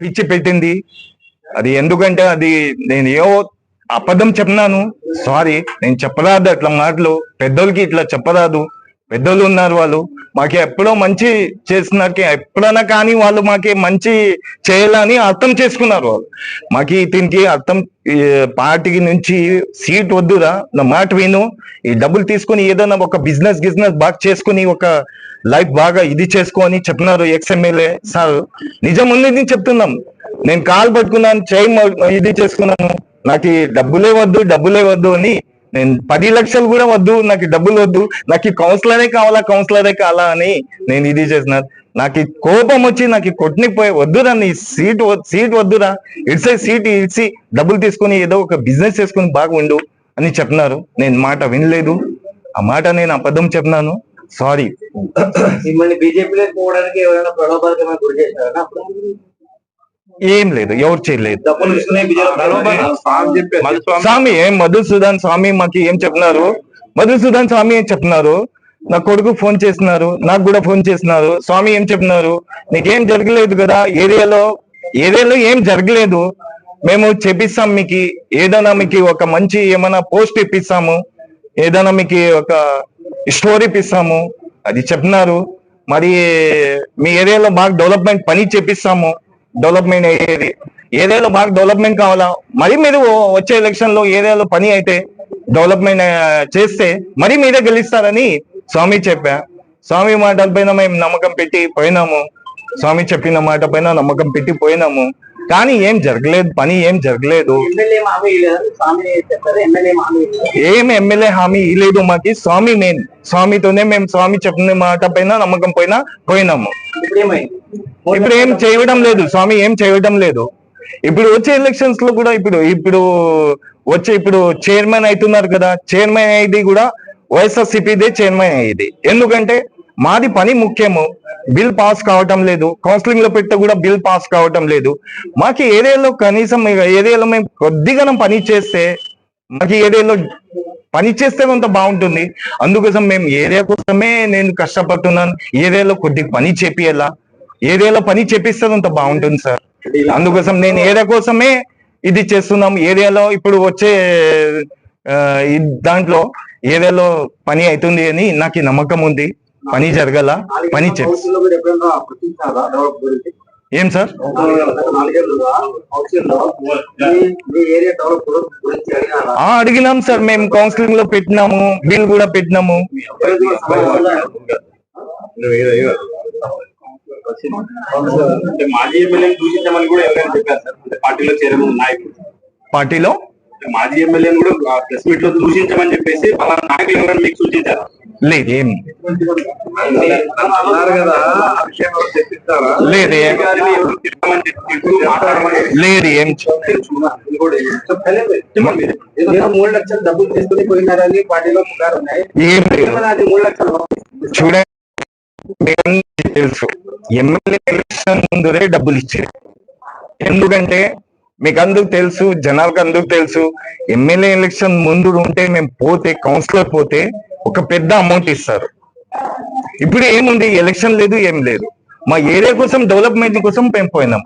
పిచ్చి పెట్టింది. అది ఎందుకంటే అది నేను ఏవో అబద్ధం చెప్పినాను. సారీ నేను చెప్పరాదు అట్లా మాటలు. పెద్దోళ్ళకి ఇట్లా చెప్పరాదు. పెద్దోళ్ళు ఉన్నారు వాళ్ళు. మాకు ఎప్పుడో మంచి చేస్తున్నారు ఎప్పుడైనా కానీ వాళ్ళు మాకి మంచి చేయాలని అర్థం చేసుకున్నారు వాళ్ళు. మాకి దీనికి అర్థం ఈ పార్టీకి నుంచి సీట్ వద్దురా నా మాట విను. ఈ డబ్బులు తీసుకొని ఏదైనా ఒక బిజినెస్ గిజినెస్ బాగా చేసుకుని ఒక లైఫ్ బాగా ఇది చేసుకొని చెప్తున్నారు ఎక్స్ఎమ్మెల్యే సార్. నిజం ఉంది చెప్తున్నాం. నేను కాల్ పట్టుకున్నాను చేయి ఇది చేసుకున్నాను. నాకు డబ్బులే వద్దు డబ్బులే వద్దు అని నేను పది లక్షలు కూడా వద్దు నాకు డబ్బులు వద్దు నాకు కౌన్సిలరే కావాలా కౌన్సిలరే కావాలా అని నేను ఇది చేసిన. నాకు కోపం వచ్చి నాకు కొట్టినిపోయి వద్దురా నీ సీట్ సీట్ వద్దురా ఇట్స్ సీట్ ఇచ్చి డబ్బులు తీసుకొని ఏదో ఒక బిజినెస్ చేసుకుని బాగా ఉండు అని చెప్పినారు. నేను మాట వినలేదు. ఆ మాట నేను అబద్ధం చెప్పినాను. సారీ మిమ్మల్ని బీజేపీలో పోవడానికి ఎవరైనా గురి చేశారా? ఏం లేదు ఎవరు చేయలేదు స్వామి ఏం మధుసూదన్ స్వామి మాకు ఏం చెప్తున్నారు మధుసూదన్ స్వామి ఏం చెప్తున్నారు నా కొడుకు ఫోన్ చేస్తున్నారు నాకు కూడా ఫోన్ చేస్తున్నారు స్వామి ఏం చెప్తున్నారు నీకేం జరగలేదు కదా ఏరియాలో ఏరియాలో ఏం జరగలేదు. మేము చెప్పిస్తాం మీకు ఏదైనా మీకు ఒక మంచి ఏమైనా పోస్ట్ ఇప్పిస్తాము ఏదైనా మీకు ఒక స్టోరీ ఇప్పిస్తాము అది చెప్తున్నారు మరి మీ ఏరియాలో బాగా డెవలప్మెంట్ పని చేపిస్తాము డెవలప్మెంట్ అయ్యేది ఏరియాలో బాగా డెవలప్మెంట్ కావాలా? మరి మీరు వచ్చే ఎలక్షన్లో ఏరియాలో పని అయితే డెవలప్మెంట్ చేస్తే మరి మీరే గెలుస్తారని స్వామి చెప్పా. స్వామి మాటల పైన మేము నమ్మకం పెట్టి పోయినాము. స్వామి చెప్పిన మాట పైన నమ్మకం పెట్టి పోయినాము. కానీ ఏం జరగలేదు పని ఏం జరగలేదు. ఎమ్మెల్యే హామీ ఇవ్వలేదు ఏం ఎమ్మెల్యే హామీ ఇలేదు మాకి స్వామి మెయిన్ స్వామితోనే మేము స్వామి చెప్పిన మాట పైన నమ్మకం పైన పోయినాము. ఇప్పుడు ఏం చేయడం లేదు స్వామి ఏం చేయడం లేదు. ఇప్పుడు వచ్చే ఎలక్షన్స్లో కూడా ఇప్పుడు ఇప్పుడు వచ్చే ఇప్పుడు చైర్మన్ అవుతున్నారు కదా చైర్మన్ అయ్యేది కూడా వైఎస్ఆర్సీపీదే చైర్మన్ అయ్యేది ఎందుకంటే మాది పని ముఖ్యము. బిల్ పాస్ కావటం లేదు. కౌన్సిలింగ్లో పెడితే కూడా బిల్ పాస్ కావటం లేదు. మాకు ఏరియాలో కనీసం ఏరియాలో మేము కొద్దిగా పని చేస్తే మాకు ఏరియాలో పని చేస్తే కొంత బాగుంటుంది. అందుకోసం మేము ఏరియా కోసమే నేను కష్టపడుతున్నాను. ఏరియాలో కొద్దిగా పని చేపియాలా ఏరియాలో పని చేపిస్తే అంత బాగుంటుంది సార్. అందుకోసం నేను ఏరియా కోసమే ఇది చేస్తున్నాం ఏరియాలో ఇప్పుడు వచ్చే దాంట్లో ఏరియాలో పని అవుతుంది అని నాకు నమ్మకం ఉంది. పని జరగల? పని ఏం సార్? అడిగినాం సార్. మేము కౌన్సిలింగ్లో పెట్టినాము. బిల్ కూడా పెట్టినాము. మాజీ దూషించమని కూడా ఎవరైనా చెప్పారు సార్? పార్టీలో నాయకులు మాజీ ఎమ్మెల్యేని కూడా ప్రెస్ మీట్లో దూషించమని చెప్పేసి పలానా నాయకులు ఎవరైనా మీకు సూచించారు? లేదు లేదు లేదు ఏం. మూడు లక్షలు డబ్బులు తీసుకుని పోయినారని పార్టీలో పుకారు ఉన్నాయి. ఏం లేదు. ఏమన్నా అది మూడు లక్షలు చూడండి తెలుసు. ఎమ్మెల్యే ఎలక్షన్ ముందురే డబ్బులు ఇచ్చేది ఎందుకంటే మీకు అందుకు తెలుసు జనాలకు అందుకు తెలుసు. ఎమ్మెల్యే ఎలక్షన్ ముందు ఉంటే మేము పోతే కౌన్సిలర్ పోతే ఒక పెద్ద అమౌంట్ ఇస్తారు. ఇప్పుడు ఏముంది? ఎలక్షన్ లేదు ఏం లేదు. మా ఏరియా కోసం డెవలప్మెంట్ కోసం మేము పోయినాం.